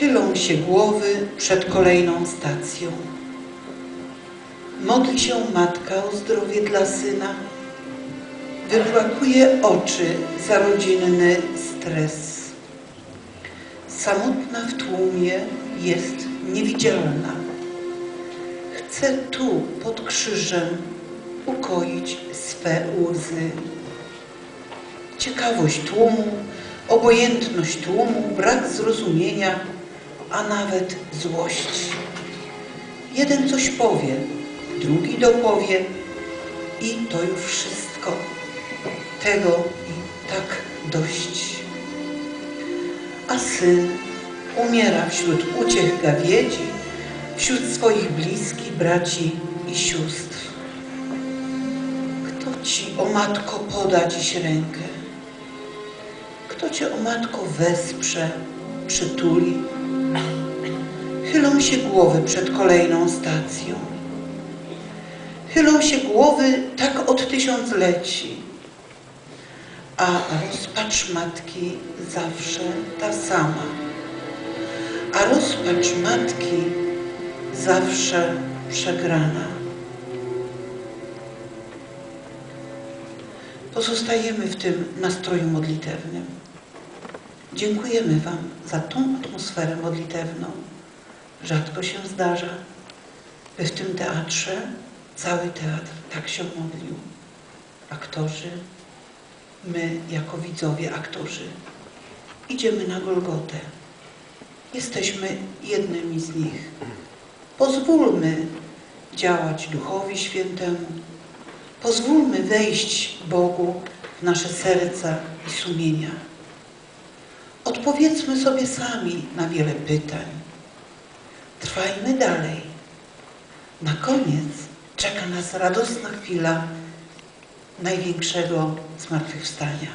Chylą się głowy przed kolejną stacją. Modli się matka o zdrowie dla syna. Wypłakuje oczy za rodzinny stres. Samotna w tłumie jest niewidzialna. Chce tu pod krzyżem ukoić swe łzy. Ciekawość tłumu, obojętność tłumu, brak zrozumienia, a nawet złość. Jeden coś powie, drugi dopowie i to już wszystko. Tego i tak dość. A syn umiera wśród uciech gawiedzi, wśród swoich bliskich braci i sióstr. Kto ci, o matko, poda dziś rękę? Kto cię, o matko, wesprze, przytuli? Chylą się głowy przed kolejną stacją. Chylą się głowy tak od tysiącleci, a rozpacz matki zawsze ta sama. A rozpacz matki zawsze przegrana. Pozostajemy w tym nastroju modlitewnym. Dziękujemy Wam za tą atmosferę modlitewną. Rzadko się zdarza, by w tym teatrze cały teatr tak się modlił. Aktorzy, my jako widzowie, aktorzy, idziemy na Golgotę. Jesteśmy jednymi z nich. Pozwólmy działać Duchowi Świętemu. Pozwólmy wejść Bogu w nasze serca i sumienia. Odpowiedzmy sobie sami na wiele pytań. Trwajmy dalej. Na koniec czeka nas radosna chwila największego zmartwychwstania.